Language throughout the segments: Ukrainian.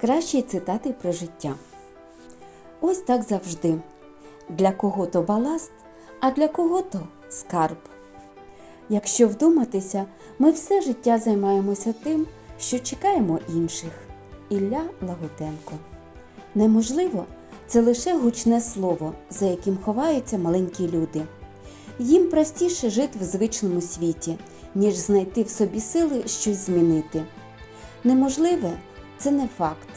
Кращі цитати про життя. Ось так завжди. Для кого-то баласт, а для кого-то скарб. Якщо вдуматися, ми все життя займаємося тим, що чекаємо інших. Ілля Лагутенко. Неможливо це лише гучне слово, за яким ховаються маленькі люди. Їм простіше жити в звичному світі, ніж знайти в собі сили щось змінити. Неможливе це не факт,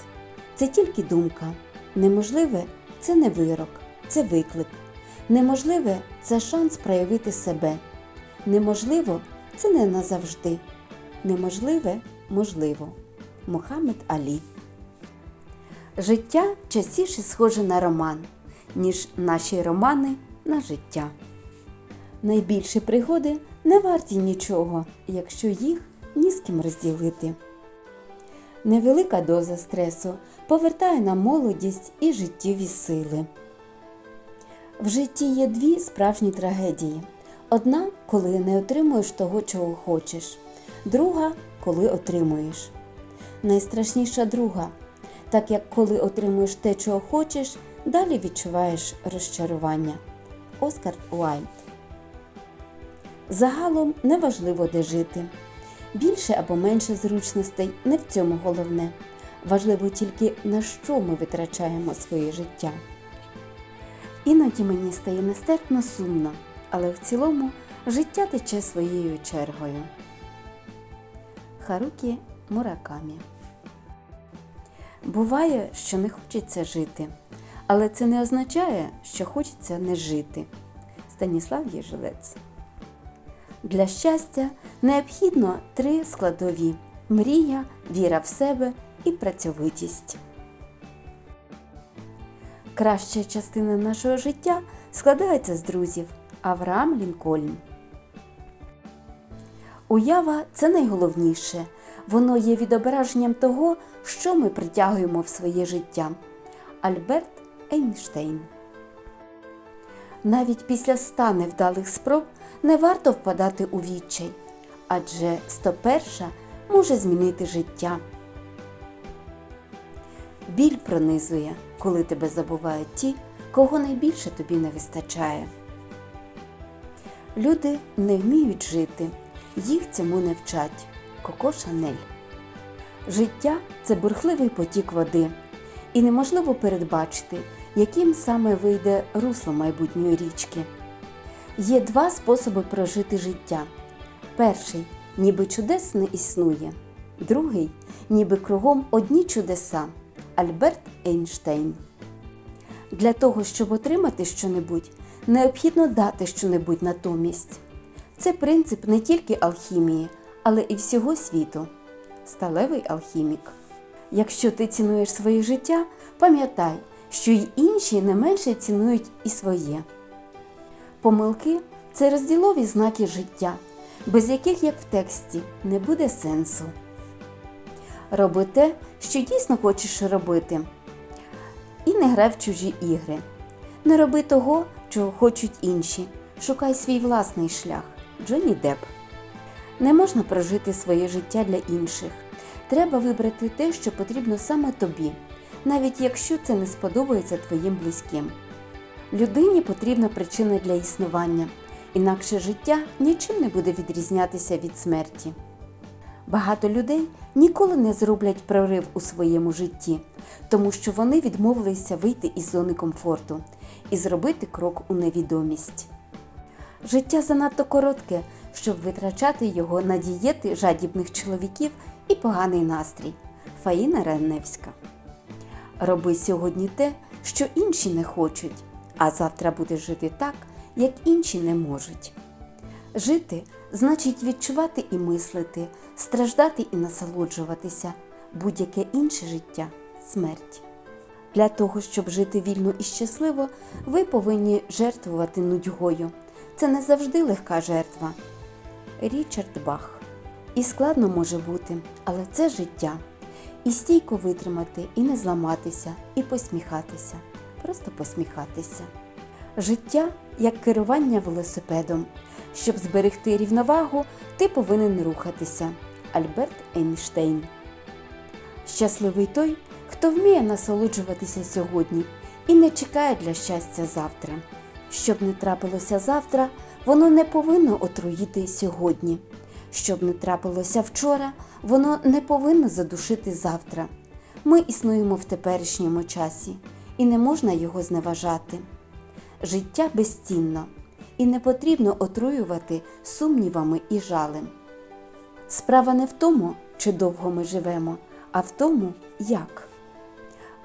це тільки думка. Неможливе це не вирок, це виклик. Неможливе це шанс проявити себе. Неможливо це не назавжди. Неможливе можливо. Мухаммед Алі. Життя частіше схоже на роман, ніж наші романи на життя. Найбільші пригоди не варті нічого, якщо їх ні з ким розділити. Невелика доза стресу повертає нам молодість і життєві сили. В житті є дві справжні трагедії: одна, коли не отримуєш того, чого хочеш, друга, коли отримуєш. Найстрашніша друга, так як коли отримуєш те, чого хочеш, далі відчуваєш розчарування. Оскар Уайльд Загалом неважливо, де жити. Більше або менше зручностей не в цьому головне. Важливо тільки на що ми витрачаємо своє життя. Іноді мені стає нестерпно сумно, але в цілому життя тече своєю чергою. Харукі Муракамі Буває, що не хочеться жити, але це не означає, що хочеться не жити. Станіслав Єжилець для щастя необхідно три складові мрія, віра в себе і працьовитість. Краща частина нашого життя складається з друзів Авраам Лінкольн. Уява це найголовніше. Воно є відображенням того, що ми притягуємо в своє життя. Альберт Ейнштейн навіть після ста невдалих спроб не варто впадати у відчай, адже 101 може змінити життя. Біль пронизує, коли тебе забувають ті, кого найбільше тобі не вистачає. Люди не вміють жити, їх цьому не вчать. Коко Шанель. Життя це бурхливий потік води, і неможливо передбачити, яким саме вийде русло майбутньої річки. Є два способи прожити життя. Перший ніби чудес не існує, другий ніби кругом одні чудеса. Альберт Ейнштейн. Для того, щоб отримати щонебудь, необхідно дати щонебудь натомість. Це принцип не тільки алхімії, але і всього світу. Сталевий алхімік. Якщо ти цінуєш своє життя, пам'ятай, що й інші не менше цінують і своє. Помилки це розділові знаки життя, без яких, як в тексті, не буде сенсу. Роби те, що дійсно хочеш робити, і не грай в чужі ігри. Не роби того, чого хочуть інші. Шукай свій власний шлях. Джонні Депп. Не можна прожити своє життя для інших. Треба вибрати те, що потрібно саме тобі, навіть якщо це не сподобається твоїм близьким. Людині потрібна причина для існування, інакше життя нічим не буде відрізнятися від смерті. Багато людей ніколи не зроблять прорив у своєму житті, тому що вони відмовилися вийти із зони комфорту і зробити крок у невідомість. Життя занадто коротке, щоб витрачати його на дієти жадібних чоловіків і поганий настрій. Фаїна Раневська. Роби сьогодні те, що інші не хочуть, а завтра будеш жити так, як інші не можуть. Жити значить відчувати і мислити, страждати і насолоджуватися, будь-яке інше життя смерть. Для того, щоб жити вільно і щасливо, ви повинні жертвувати нудьгою. Це не завжди легка жертва. Річард Бах. І складно може бути, але це життя. І стійко витримати, і не зламатися, і посміхатися. Просто посміхатися. Життя як керування велосипедом. Щоб зберегти рівновагу, ти повинен рухатися. Альберт Ейнштейн. Щасливий той, хто вміє насолоджуватися сьогодні і не чекає для щастя завтра. Щоб не трапилося завтра, воно не повинно отруїти сьогодні. Щоб не трапилося вчора, воно не повинно задушити завтра. Ми існуємо в теперішньому часі, і не можна його зневажати. Життя безцінно, і не потрібно отруювати сумнівами і жалем. Справа не в тому, чи довго ми живемо, а в тому, як.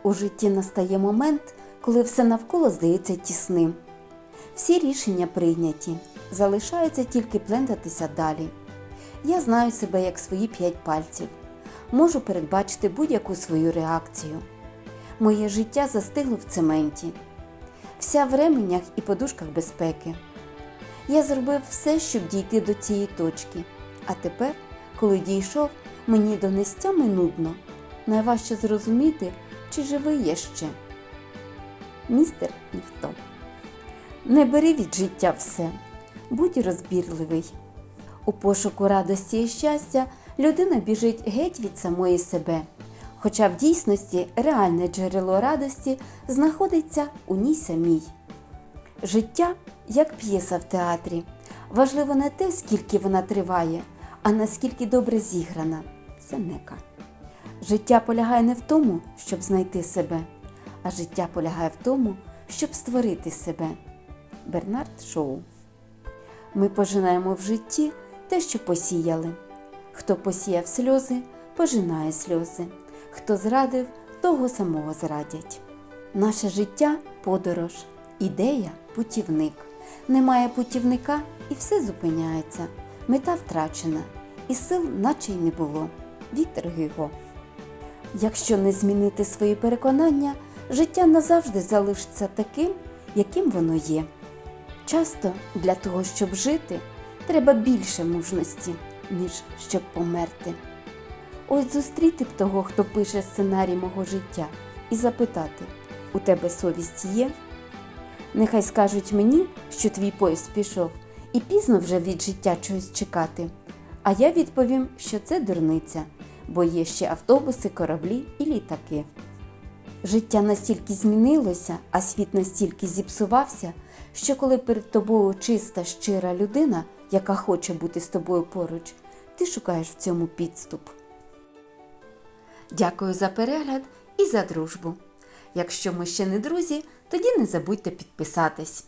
У житті настає момент, коли все навколо здається тісним. Всі рішення прийняті, залишається тільки плентатися далі. Я знаю себе як свої п'ять пальців, можу передбачити будь-яку свою реакцію. Моє життя застигло в цементі, вся в ременях і подушках безпеки. Я зробив все, щоб дійти до цієї точки, а тепер, коли дійшов, мені до нестями нудно. Найважче зрозуміти, чи живий я ще. Містер ніхто. Не бери від життя все, будь розбірливий. У пошуку радості і щастя людина біжить геть від самої себе, хоча в дійсності реальне джерело радості знаходиться у ній самій. Життя як п'єса в театрі. Важливо не те, скільки вона триває, а наскільки добре зіграна. Сенека. Життя полягає не в тому, щоб знайти себе, а життя полягає в тому, щоб створити себе. Бернард Шоу. Ми пожинаємо в житті те, що посіяли. Хто посіяв сльози, пожинає сльози. Хто зрадив, того самого зрадять. Наше життя подорож, ідея путівник. Немає путівника і все зупиняється. Мета втрачена, і сил наче й не було. Віктор Гюго. Якщо не змінити свої переконання, життя назавжди залишиться таким, яким воно є. Часто для того, щоб жити, треба більше мужності, ніж щоб померти. Ось зустріти б того, хто пише сценарій мого життя, і запитати: у тебе совість є? Нехай скажуть мені, що твій поїзд пішов, і пізно вже від життя чогось чекати. А я відповім, що це дурниця, бо є ще автобуси, кораблі і літаки. Життя настільки змінилося, а світ настільки зіпсувався, що коли перед тобою чиста, щира людина, яка хоче бути з тобою поруч, ти шукаєш в цьому підступ. Дякую за перегляд і за дружбу. Якщо ми ще не друзі, тоді не забудьте підписатись.